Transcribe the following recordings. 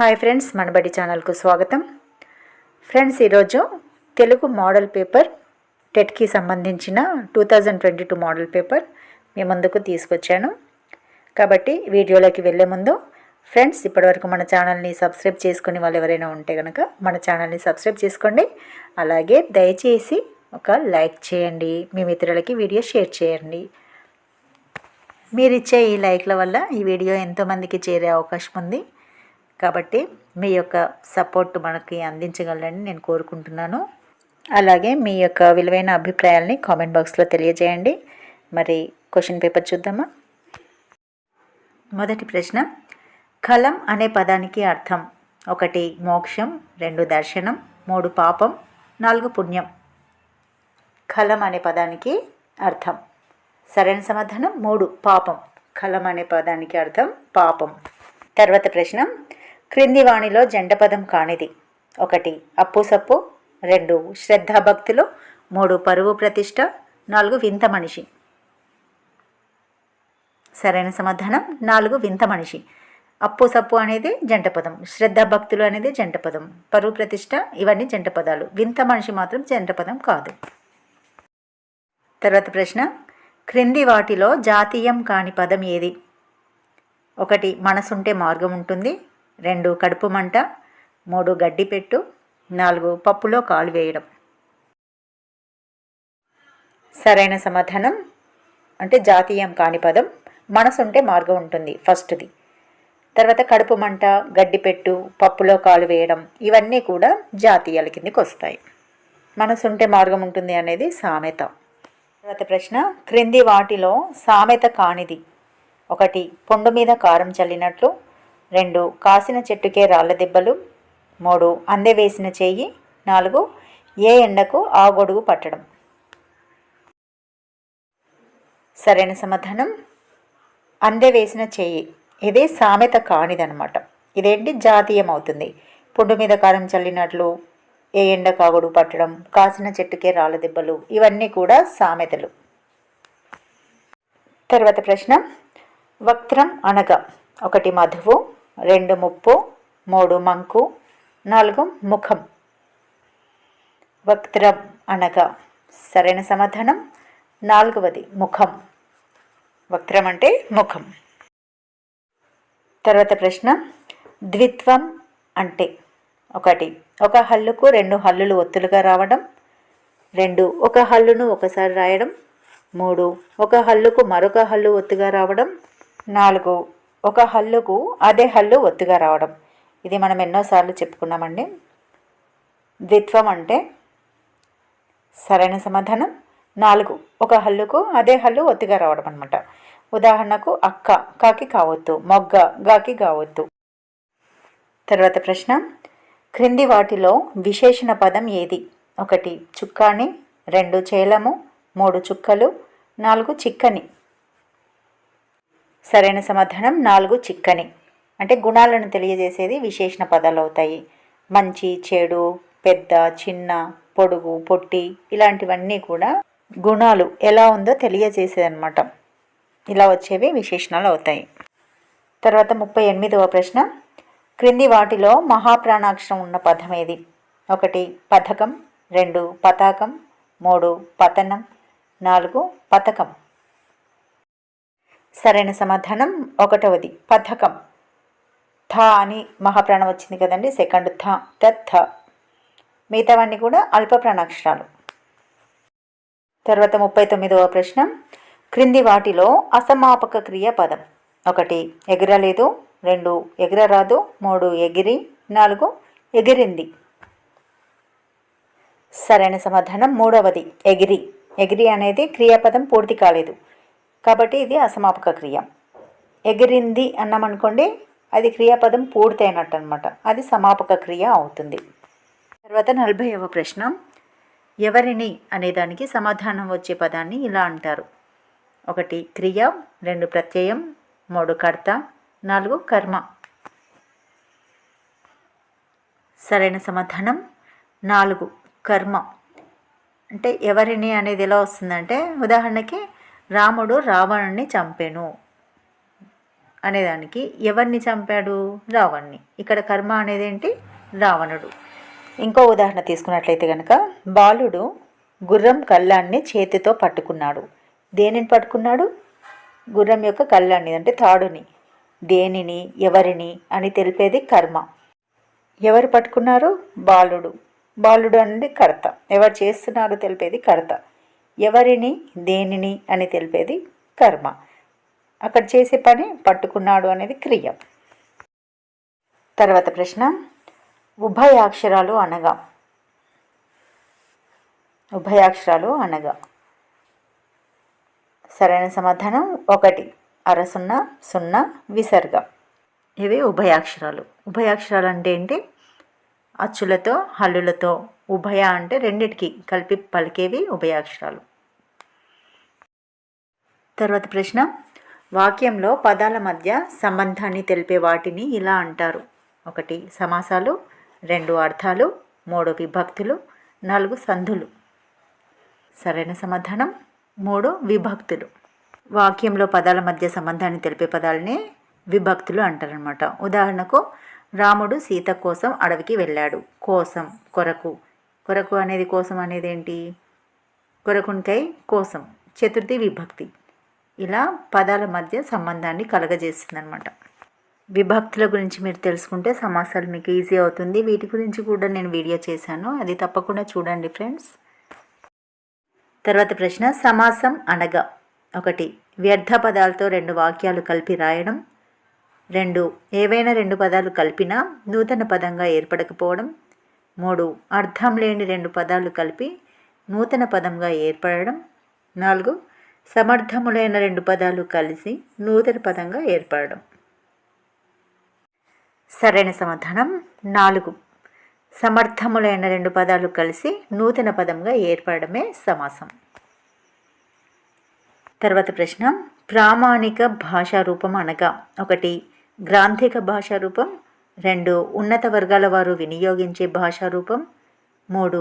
Hi friends మనబడి ఛానల్కు స్వాగతం. Friends ఈరోజు తెలుగు మోడల్ పేపర్ టెట్కి సంబంధించిన two thousand twenty two model paper మీ ముందుకు తీసుకొచ్చాను. కాబట్టి వీడియోలోకి వెళ్ళే ముందు ఫ్రెండ్స్ ఇప్పటివరకు మన ఛానల్ని సబ్స్క్రైబ్ చేసుకుని వాళ్ళు ఎవరైనా ఉంటే కనుక మన ఛానల్ని సబ్స్క్రైబ్ చేసుకోండి. అలాగే దయచేసి ఒక లైక్ చేయండి మీ మిత్రులకి వీడియో షేర్ చేయండి. మీరిచ్చే ఈ లైక్ల వల్ల ఈ వీడియో ఎంతోమందికి చేరే అవకాశం ఉంది. కాబట్టి మీ యొక్క సపోర్ట్ మనకి అందించగలరని నేను కోరుకుంటున్నాను. అలాగే మీ యొక్క విలువైన అభిప్రాయాల్ని కామెంట్ బాక్స్లో తెలియజేయండి. మరి క్వశ్చన్ పేపర్ చూద్దామా? మొదటి ప్రశ్న. కలం అనే పదానికి అర్థం ఒకటి మోక్షం రెండు దర్శనం మూడు పాపం నాలుగు పుణ్యం. కలం అనే పదానికి అర్థం. సరైన సమాధానం మూడు పాపం. కలం అనే పదానికి అర్థం పాపం. తర్వాత ప్రశ్న. క్రింది వాణిలో జంటపదం కానిది. ఒకటి అప్పుసప్పు రెండు శ్రద్ధాభక్తులు మూడు పరువు ప్రతిష్ట. నాలుగు వింత మనిషి. సరైన సమాధానం? నాలుగు వింత మనిషి. అప్పు సప్పు అనేది జంటపదం. శ్రద్ధాభక్తులు అనేది జంటపదం. పరువు ప్రతిష్ట ఇవన్నీ జంటపదాలు. వింత మనిషి మాత్రం జంటపదం కాదు. తర్వాత ప్రశ్న. క్రింది వాటిలో జాతీయం కాని పదం ఏది? ఒకటి మనసుంటే మార్గం ఉంటుంది రెండు కడుపు మంట మూడు గడ్డి పెట్టు నాలుగు పప్పులో కాలు వేయడం. సరైన సమాధానం? అంటే జాతీయం కాని పదం. మనసుంటే మార్గం ఉంటుంది ఫస్ట్ది. తర్వాత కడుపు మంట గడ్డిపెట్టు పప్పులో కాలు వేయడం ఇవన్నీ కూడా జాతీయాల కిందకి వస్తాయి. మనసుంటే మార్గం ఉంటుంది అనేది సామెత. తర్వాత ప్రశ్న క్రింది వాటిలో సామెత కానిది. ఒకటి పొండు మీద కారం చల్లినట్లు రెండు కాసిన చెట్టుకే రాళ్ళ దెబ్బలు. మూడు అందె వేసిన నాలుగు ఏ ఎండకు ఆ గొడుగు పట్టడం. సరైన సమాధానం అందె వేసిన చెయ్యి ఇది సామెత కానిదనమాట. ఇదేంటి? జాతీయం అవుతుంది పుండు మీద కారం చల్లినట్లు ఏ ఎండ కాగుడు పట్టడం కాసిన చెట్టుకే రాళ్ళ దెబ్బలు. ఇవన్నీ కూడా సామెతలు. తర్వాత ప్రశ్న వక్త్రం అనగా ఒకటి మధువు రెండు ముప్పు మూడు మంకు నాలుగు ముఖం. వక్త్రం అనగా సరైన సమాధానం నాలుగవది ముఖం. వక్త్రం అంటే ముఖం. తర్వాత ప్రశ్న ద్విత్వం అంటే ఒకటి. ఒక హల్లుకు రెండు హల్లులు ఒత్తులుగా రావడం రెండు ఒక హల్లును ఒకసారి రాయడం మూడు ఒక హల్లుకు మరొక హల్లు ఒత్తుగా రావడం నాలుగు ఒక హల్లుకు అదే హల్లు ఒత్తుగా రావడం. ఇది మనం ఎన్నోసార్లు చెప్పుకున్నామండి. ద్విత్వం అంటే సరైన సమాధానం. నాలుగు ఒక హల్లుకు అదే హల్లు ఒత్తిగా రావడం అనమాట ఉదాహరణకు అక్క కాకి కావద్దు. మొగ్గ గాకి కావద్దు. తర్వాత ప్రశ్న క్రింది వాటిలో విశేషణ పదం ఏది? ఒకటి చుక్కాని రెండు చేలము మూడు చుక్కలు నాలుగు చిక్కని. సరైన సమాధానం నాలుగు చిక్కని. అంటే గుణాలను తెలియజేసేది విశేషణ పదాలు అవుతాయి మంచి చెడు పెద్ద చిన్న పొడుగు పొట్టి ఇలాంటివన్నీ కూడా గుణాలు ఎలా ఉందో తెలియజేసేదన్నమాట. ఇలా వచ్చేవి విశేషణాలు అవుతాయి. తర్వాత ముప్పై ఎనిమిదవ ప్రశ్న. క్రింది వాటిలో మహాప్రాణాక్షరం ఉన్న పదం ఏది? ఒకటి పథకం రెండు పతాకం మూడు పతనం నాలుగు పథకం సరైన సమాధానం. ఒకటవది పథకం. థ అని మహాప్రాణం వచ్చింది కదండి సెకండ్ థ తత్ మిగతావన్నీ కూడా అల్ప ప్రాణాక్షరాలు. తర్వాత ముప్పై తొమ్మిదవ ప్రశ్న క్రింది వాటిలో అసమాపక క్రియ పదం. ఒకటి ఎగిరలేదు. రెండు ఎగిరరాదు. మూడు ఎగిరి. నాలుగు ఎగిరింది. సరైన సమాధానం మూడవది ఎగిరి. ఎగిరి అనేది క్రియాపదం పూర్తి కాలేదు. కాబట్టి ఇది అసమాపక క్రియ. ఎగిరింది అన్నామనుకోండి అది క్రియాపదం పూర్తయినట్టు అనమాట అది సమాపక క్రియ అవుతుంది. తర్వాత నలభైవ ప్రశ్న. ఎవరిని అనేదానికి సమాధానం వచ్చే పదాన్ని ఇలా అంటారు. ఒకటి క్రియ రెండు ప్రత్యయం మూడు కర్త నాలుగు కర్మ. సరైన సమాధానం. నాలుగు కర్మ. అంటే ఎవరిని అనేది ఎలా వస్తుందంటే ఉదాహరణకి రాముడు రావణుని చంపెను. అనేదానికి ఎవరిని చంపాడు? రావణ్ణి. ఇక్కడ కర్మ అనేది ఏంటి రావణుడు. ఇంకో ఉదాహరణ తీసుకున్నట్లయితే కనుక బాలుడు గుర్రం కళ్ళాన్ని చేతితో పట్టుకున్నాడు. దేనిని పట్టుకున్నాడు? గుర్రం యొక్క కళ్ళాన్ని అంటే తాడుని. దేనిని? ఎవరిని? అని తెలిపేది కర్మ. ఎవరు పట్టుకున్నారు? బాలుడు. బాలుడు అనేది కర్త. ఎవరు చేస్తున్నారు తెలిపేది కర్త. ఎవరిని దేనిని అని తెలిపేది కర్మ. అక్కడ చేసే పని పట్టుకున్నాడు అనేది క్రియ. తర్వాత ప్రశ్న ఉభయాక్షరాలు అనగా. ఉభయాక్షరాలు అనగా. సరైన సమాధానం ఒకటి. అర సున్నా సున్నా విసర్గ. ఇవి ఉభయాక్షరాలు. ఉభయాక్షరాలు అంటే ఏంటి? అచ్చులతో హల్లులతో. ఉభయ అంటే రెండిటికి కలిపి పలికేవి ఉభయాక్షరాలు. తర్వాత ప్రశ్న వాక్యంలో పదాల మధ్య సంబంధాన్ని తెలిపే వాటిని ఇలా అంటారు. ఒకటి సమాసాలు రెండు అర్థాలు మూడు విభక్తులు నాలుగు సంధులు. సరైన సమాధానం మూడు విభక్తులు. వాక్యంలో పదాల మధ్య సంబంధాన్ని తెలిపే పదాలనే విభక్తులు అంటారనమాట ఉదాహరణకు రాముడు సీత కోసం అడవికి వెళ్ళాడు. కోసం కొరకు. కొరకు అనేది కోసం అనేది ఏంటి కొరకునికై కోసం. చతుర్థి విభక్తి. ఇలా పదాల మధ్య సంబంధాన్ని కలగజేస్తుందనమాట విభక్తుల గురించి మీరు తెలుసుకుంటే సమాసాలు మీకు ఈజీ అవుతుంది. వీటి గురించి కూడా నేను వీడియో చేశాను. అది తప్పకుండా చూడండి ఫ్రెండ్స్. తర్వాత ప్రశ్న సమాసం అనగా ఒకటి వ్యర్థ పదాలతో రెండు వాక్యాలు కలిపి రాయడం. రెండు ఏవైనా రెండు పదాలు కలిపినా నూతన పదంగా ఏర్పడకపోవడం. మూడు అర్థం లేని రెండు పదాలు కలిపి నూతన పదంగా ఏర్పడడం. నాలుగు సమర్థములైన రెండు పదాలు కలిసి నూతన పదంగా ఏర్పడడం. సరైన సమాధానం నాలుగు. సమర్థములైన రెండు పదాలు కలిసి నూతన పదంగా ఏర్పడమే సమాసం. తర్వాత ప్రశ్న ప్రామాణిక భాషా రూపం అనగా ఒకటి గ్రాంధిక భాషా రూపం రెండు ఉన్నత వర్గాల వారు వినియోగించే భాషా రూపం మూడు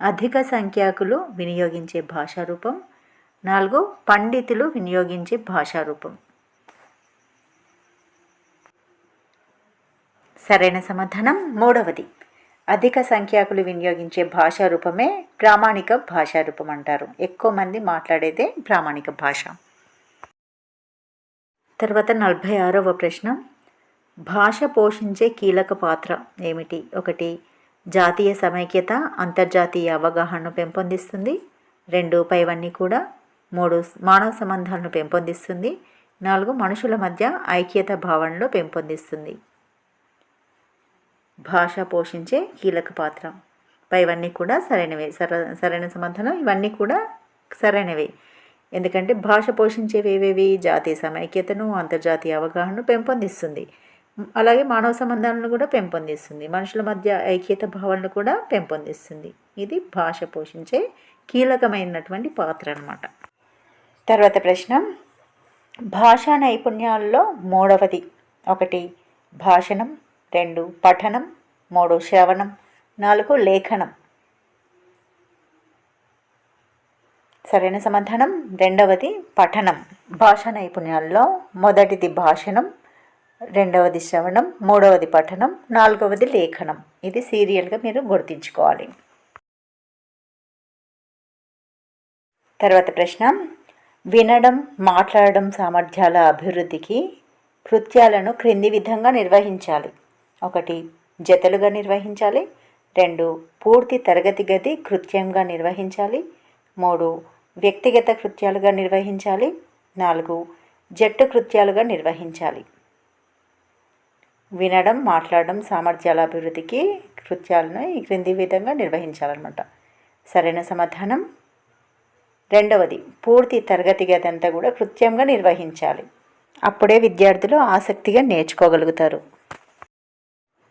అధిక సంఖ్యాకులు వినియోగించే భాషా రూపం నాలుగు పండితులు వినియోగించే భాషా రూపం. సరైన సమాధానం మూడవది. అధిక సంఖ్యాకులు వినియోగించే భాషా రూపమే ప్రామాణిక భాషా రూపం అంటారు. ఎక్కువ మంది మాట్లాడేదే ప్రామాణిక భాష. తర్వాత నలభై ఆరవ ప్రశ్న. భాష పోషించే కీలక పాత్ర ఏమిటి? ఒకటి జాతీయ సమైక్యత అంతర్జాతీయ అవగాహనను పెంపొందిస్తుంది. రెండు పైవన్నీ కూడా మూడు మానవ సంబంధాలను పెంపొందిస్తుంది. నాలుగు మనుషుల మధ్య ఐక్యత భావనలు పెంపొందిస్తుంది. భాష పోషించే కీలక పాత్ర. పైవన్నీ కూడా సరైనవే. సర సరైన సమాధానం ఇవన్నీ కూడా సరైనవే. ఎందుకంటే భాష పోషించేవి ఏవేవి? జాతీయ సమైక్యతను అంతర్జాతీయ అవగాహనను పెంపొందిస్తుంది. అలాగే మానవ సంబంధాలను కూడా పెంపొందిస్తుంది. మనుషుల మధ్య ఐక్యత భావనను కూడా పెంపొందిస్తుంది. ఇది భాష పోషించే కీలకమైనటువంటి పాత్ర అనమాట తర్వాత ప్రశ్న. భాషా నైపుణ్యాల్లో మూడవది. ఒకటి భాషణం. రెండు పఠనం. మూడు శ్రవణం. నాలుగు లేఖనం. సరైన సమాధానం? రెండవది పఠనం. భాషా నైపుణ్యాల్లో మొదటిది భాషణం రెండవది శ్రవణం మూడవది పఠనం నాలుగవది లేఖనం. ఇది సీరియల్గా మీరు గుర్తుంచుకోవాలి. తర్వాత ప్రశ్న. వినడం మాట్లాడడం సామర్థ్యాల అభివృద్ధికి కృత్యాలను క్రింది విధంగా నిర్వహించాలి. ఒకటి జతలుగా నిర్వహించాలి. రెండు పూర్తి తరగతి గది కృత్యంగా నిర్వహించాలి. మూడు వ్యక్తిగత కృత్యాలుగా నిర్వహించాలి. నాలుగు జట్టు కృత్యాలుగా నిర్వహించాలి. వినడం మాట్లాడడం సామర్థ్యాల అభివృద్ధికి కృత్యాలను ఈ క్రింది విధంగా నిర్వహించాలన్నమాట. సరైన సమాధానం? రెండవది పూర్తి తరగతి గది అంతా కూడా కృత్యంగా నిర్వహించాలి. అప్పుడే విద్యార్థులు ఆసక్తిగా నేర్చుకోగలుగుతారు.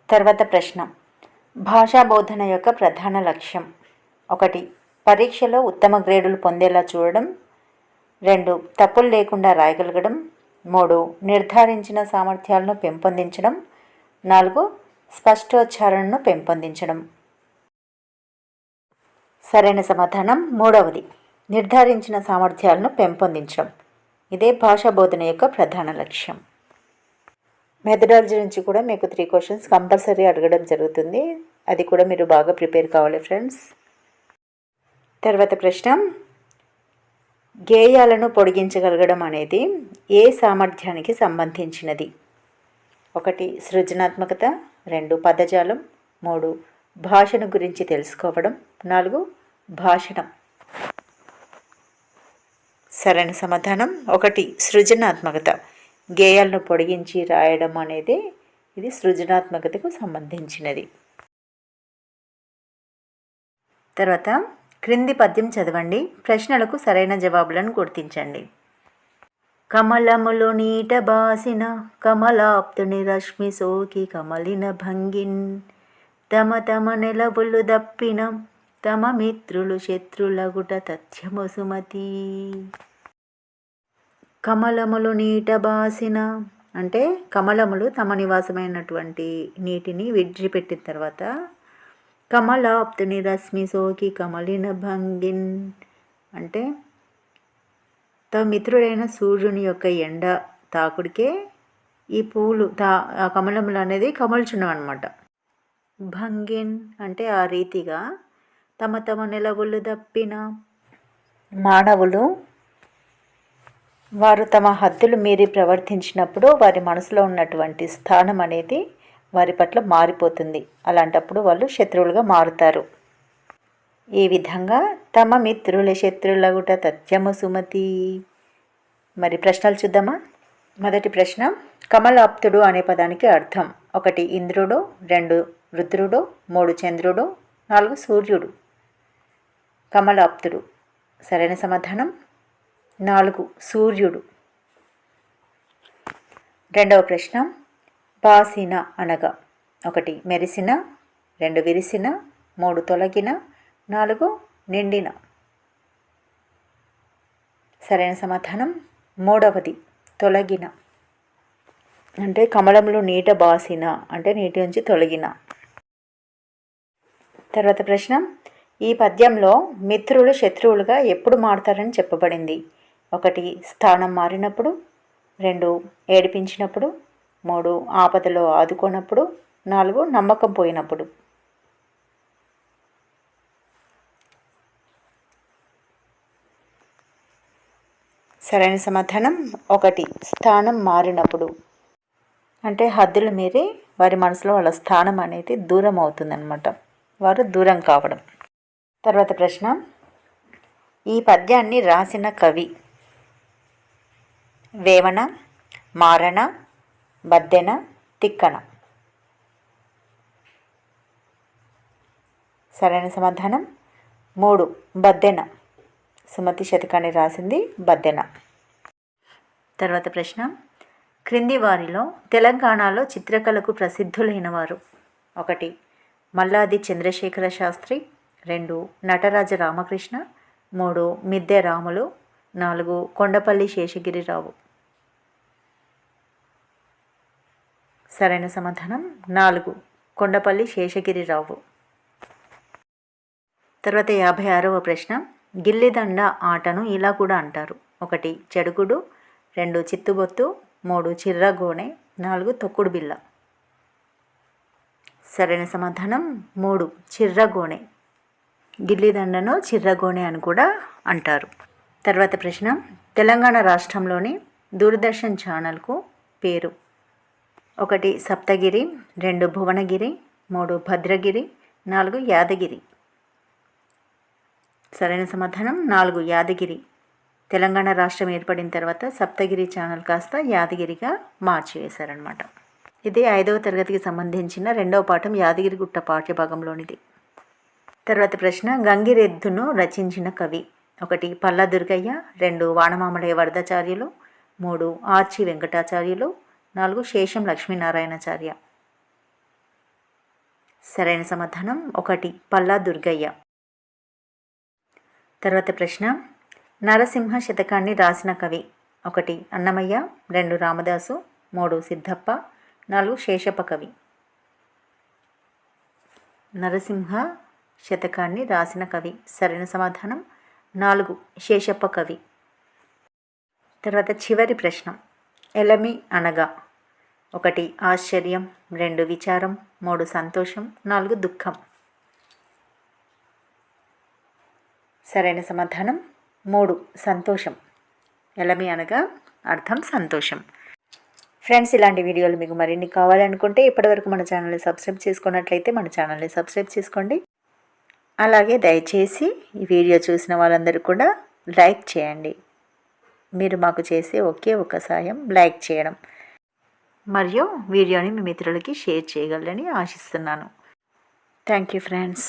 తర్వాత ప్రశ్న భాషా బోధన యొక్క ప్రధాన లక్ష్యం. ఒకటి పరీక్షలో ఉత్తమ గ్రేడులు పొందేలా చూడడం. రెండు తప్పులు లేకుండా రాయగలగడం. మూడు నిర్ధారించిన సామర్థ్యాలను పెంపొందించడం. నాలుగు స్పష్టోచ్చారణను పెంపొందించడం. సరైన సమాధానం మూడవది నిర్ధారించిన సామర్థ్యాలను పెంపొందించడం. ఇదే భాషా బోధన యొక్క ప్రధాన లక్ష్యం. మెథడాలజీ నుంచి కూడా మీకు త్రీ క్వశ్చన్స్ కంపల్సరీ అడగడం జరుగుతుంది. అది కూడా మీరు బాగా ప్రిపేర్ కావాలి ఫ్రెండ్స్. తర్వాత ప్రశ్న. గేయాలను పొడిగించగలగడం అనేది ఏ సామర్థ్యానికి సంబంధించినది? ఒకటి సృజనాత్మకత. రెండు పదజాలం. మూడు భాషను గురించి తెలుసుకోవడం. నాలుగు భాషణం. సరైన సమాధానం. ఒకటి సృజనాత్మకత. గేయాలను పొడిగించి రాయడం అనేది ఇది సృజనాత్మకతకు సంబంధించినది. తర్వాత క్రింది పద్యం చదవండి. ప్రశ్నలకు సరైన జవాబులను గుర్తించండి. కమలములు నీట బాసిన కమలాప్తుని రశ్మి సోకి కమలిన భంగిన్. తమ తమ నెలవులు దప్పిన తమ మిత్రులు శత్రులగుట తథ్యము సుమతి. కమలములు నీట బాసిన అంటే కమలములు తమ నివాసమైనటువంటి నీటిని విడిచిపెట్టిన తర్వాత కమలాప్తుని రశ్మి సోకి కమలిన భంగిన్ అంటే తమ మిత్రుడైన సూర్యుని యొక్క ఎండ తాకుడికే ఈ పూలు తా కమలములు అనేది కమల్చున్నాం అనమాట భంగిన్ అంటే ఆ రీతిగా తమ తమ నెలవులు దప్పిన మానవులు వారు తమ హద్దులు మీరి ప్రవర్తించినప్పుడు వారి మనసులో ఉన్నటువంటి స్థానం అనేది వారి పట్ల మారిపోతుంది. అలాంటప్పుడు వాళ్ళు శత్రువులుగా మారుతారు. ఈ విధంగా తమ మిత్రుల శత్రులగుట తథ్యము సుమతి. మరి ప్రశ్నలు చూద్దామా? మొదటి ప్రశ్న కమలాప్తుడు అనే పదానికి అర్థం. ఒకటి ఇంద్రుడు రెండు రుద్రుడు మూడు చంద్రుడు నాలుగు సూర్యుడు. కమలాప్తుడు. సరైన సమాధానం? నాలుగు సూర్యుడు. రెండవ ప్రశ్న బాసిన అనగా. ఒకటి మెరిసిన రెండు విరిసిన మూడు తొలగిన నాలుగు నిండిన. సరైన సమాధానం మూడవది తొలగిన. అంటే కమలంలో నీట బాసిన అంటే నీటి నుంచి తొలగిన. తర్వాత ప్రశ్న ఈ పద్యంలో మిత్రులు శత్రువులుగా ఎప్పుడు మారుతారని చెప్పబడింది. ఒకటి స్థానం మారినప్పుడు రెండు ఏడిపించినప్పుడు మూడు ఆపదలో ఆదుకోనప్పుడు నాలుగు నమ్మకం పోయినప్పుడు. సరైన సమాధానం ఒకటి స్థానం మారినప్పుడు. అంటే హద్దులు మీరి వారి మనసులో వాళ్ళ స్థానం అనేది దూరం అవుతుందన్నమాట. వారు దూరం కావడం. తర్వాత ప్రశ్న ఈ పద్యాన్ని రాసిన కవి వేమన మారణ బద్దెన తిక్కన. సరైన సమాధానం? మూడు బద్దెన సుమతి శతకాన్ని రాసింది బద్దెన తర్వాత ప్రశ్న. క్రింది వారిలో తెలంగాణలో చిత్రకళకు ప్రసిద్ధులైన వారు. ఒకటి మల్లాది చంద్రశేఖర శాస్త్రి. రెండు నటరాజ రామకృష్ణ. మూడు మిద్దె రాములు. నాలుగు కొండపల్లి శేషగిరిరావు. సరైన సమాధానం నాలుగు. కొండపల్లి శేషగిరిరావు. తర్వాత యాభై ఆరవ ప్రశ్న. గిల్లిదండ ఆటను ఇలా కూడా అంటారు. ఒకటి చెడుగుడు. రెండు చిత్తుబొత్తు. మూడు చిర్రగోనె నాలుగు తొక్కుడు బిల్ల. సరైన సమాధానం మూడు చిర్రగోనె గిల్లిదండను చిర్రగోనె అని కూడా అంటారు. తర్వాత ప్రశ్న. తెలంగాణ రాష్ట్రంలోని దూరదర్శన్ ఛానల్కు పేరు. ఒకటి సప్తగిరి రెండు భువనగిరి మూడు భద్రగిరి నాలుగు యాదగిరి. సరైన సమాధానం నాలుగు యాదగిరి. తెలంగాణ రాష్ట్రం ఏర్పడిన తర్వాత సప్తగిరి ఛానల్ కాస్త యాదగిరిగా మార్చివేశారనమాట ఇది ఐదవ తరగతికి సంబంధించిన రెండవ పాఠం యాదగిరిగుట్ట పాఠ్యభాగంలోనిది. తర్వాత ప్రశ్న గంగిరెద్దును రచించిన కవి. ఒకటి పల్లా దుర్గయ్య రెండు వానమామలయ వరదాచార్యులు మూడు ఆర్చి వెంకటాచార్యులు నాలుగు శేషం లక్ష్మీనారాయణాచార్య. సరైన సమాధానం ఒకటి పల్లా దుర్గయ్య. తర్వాత ప్రశ్న నరసింహ శతకాన్ని రాసిన కవి ఒకటి అన్నమయ్య రెండు రామదాసు మూడు సిద్ధప్ప నాలుగు శేషప్ప కవి. నరసింహ శతకాన్ని రాసిన కవి సరైన సమాధానం నాలుగు శేషప్ప కవి. తర్వాత చివరి ప్రశ్న ఎలమి అనగా ఒకటి ఆశ్చర్యం రెండు విచారం మూడు సంతోషం నాలుగు దుఃఖం. సరైన సమాధానం? మూడు సంతోషం. ఎలమి అనగా అర్థం సంతోషం. ఫ్రెండ్స్ ఇలాంటి వీడియోలు మీకు మరిన్ని కావాలనుకుంటే ఇప్పటివరకు మన ఛానల్ని సబ్స్క్రైబ్ చేసుకున్నట్లయితే మన ఛానల్ని సబ్స్క్రైబ్ చేసుకోండి. అలాగే దయచేసి ఈ వీడియో చూసిన వాళ్ళందరూ కూడా లైక్ చేయండి. మీరు మాకు చేసే ఒకే ఒక సాయం లైక్ చేయడం. మరియు వీడియోని మీ మిత్రులకి షేర్ చేయగలరని ఆశిస్తున్నాను. Thank you friends.